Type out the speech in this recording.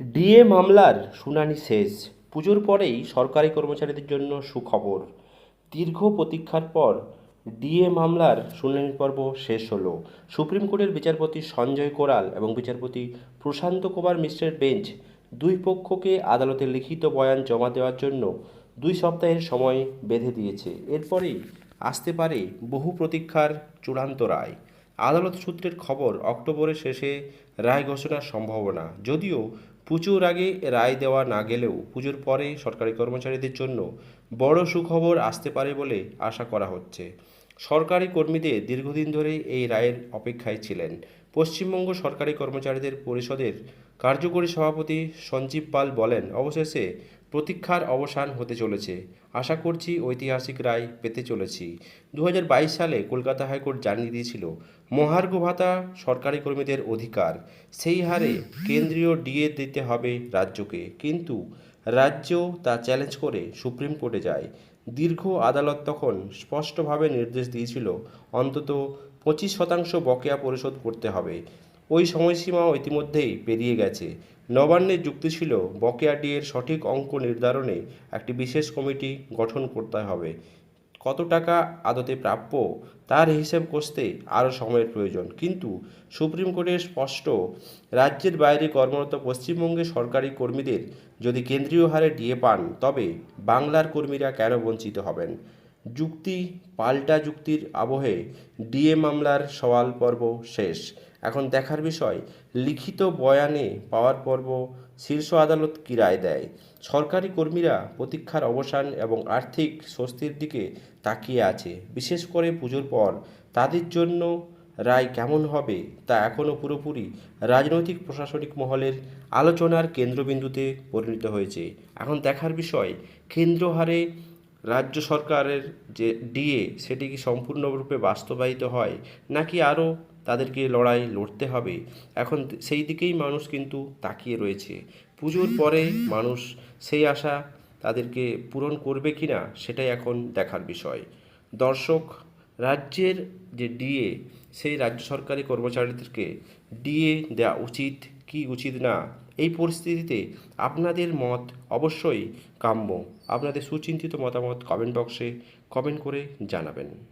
DA মামলার শুনানি শেষ। পুজোর পরেই সরকারি কর্মচারীদের জন্য সুখবর। দীর্ঘ প্রতীক্ষার পর ডিএ মামলার শুনানি পর্ব শেষ হলো। সুপ্রিম কোর্টের বিচারপতি সঞ্জয় কোরাল এবং বিচারপতি প্রশান্ত কুমার মিশ্রের বেঞ্চ দুই পক্ষকে আদালতে লিখিত বয়ান জমা দেওয়ার জন্য দুই সপ্তাহের সময় বেঁধে দিয়েছে। এরপরেই আসতে পারে বহু প্রতীক্ষার চূড়ান্ত রায়। আদালত সূত্রের খবর, অক্টোবরের শেষে রায় ঘোষণার সম্ভাবনা। যদিও পুজোর আগে রায় দেওয়া না গেলেও পুজোর পরে সরকারি কর্মচারীদের জন্য বড় সুখবর আসতে পারে বলে আশা করা হচ্ছে। সরকারি কর্মীদের দীর্ঘদিন ধরে এই রায়ের অপেক্ষায় ছিলেন। পশ্চিমবঙ্গ সরকারি কর্মচারীদের পরিষদের কার্যকরী সভাপতি সঞ্জীব পাল বলেন, অবশেষে প্রতীক্ষার অবসান হতে চলেছে। আশা করছি ঐতিহাসিক রায় পেতে চলেছি। দু হাজার বাইশ সালে কলকাতা হাইকোর্ট জানিয়ে দিয়েছিল, মহার্ঘ ভাতা সরকারি কর্মীদের অধিকার। সেই হারে কেন্দ্রীয় ডিএ দিতে হবে রাজ্যকে। কিন্তু রাজ্য তা চ্যালেঞ্জ করে সুপ্রিম কোর্টে যায়। দীর্ঘ আদালত তখন স্পষ্টভাবে নির্দেশ দিয়েছিল, অন্তত পঁচিশ শতাংশ বকেয়া পরিশোধ করতে হবে। ওই সময়সীমাও ইতিমধ্যেই পেরিয়ে গেছে। নবান্নের যুক্তি ছিল, বকেয়া ডিএর সঠিক অঙ্ক নির্ধারণে একটি বিশেষ কমিটি গঠন করতে হবে। কত টাকা আদতে প্রাপ্য তার হিসেব কষতে আরও সময়ের প্রয়োজন। কিন্তু সুপ্রিম কোর্টের স্পষ্ট রাজ্যের বাইরে কর্মরত পশ্চিমবঙ্গের সরকারি কর্মীদের যদি কেন্দ্রীয় হারে ডিএ পান, তবে বাংলার কর্মীরা কেন বঞ্চিত হবেন? যুক্তি, পাল্টা যুক্তির আবহে ডিএ মামলার সওয়াল পর্ব শেষ। এখন দেখার বিষয়, লিখিত বয়ানে পাওয়ার পর্ব শীর্ষ আদালত কী রায় দেয়? সরকারি কর্মীরা প্রতীক্ষার অবসান এবং আর্থিক স্বস্তির দিকে তাকিয়ে আছে, বিশেষ করে পুজোর পর। তাদের জন্য রায় কেমন হবে তা এখনও পুরোপুরি রাজনৈতিক প্রশাসনিক মহলের আলোচনার কেন্দ্রবিন্দুতে পরিণত হয়েছে। এখন দেখার বিষয় কেন্দ্র হারে রাজ্য সরকারের যে ডিএ, সেটি কি সম্পূর্ণরূপে বাস্তবায়িত হয়? নাকি আরও তাদেরকে লড়াই লড়তে হবে? এখন সেই দিকেই মানুষ কিন্তু তাকিয়ে রয়েছে। পুজোর পরে মানুষ সেই আশা তাদেরকে পূরণ করবে কি না, সেটাই এখন দেখার বিষয়। দর্শক, রাজ্যের যে ডিএ, সেই রাজ্য সরকারি কর্মচারীদেরকে ডিএ দেওয়া উচিত কি উচিত না? এই পরিস্থিতিতে আপনাদের মত অবশ্যই কাম্য। আপনাদের সুচিন্তিত মতামত কমেন্ট বক্সে কমেন্ট করে জানাবেন।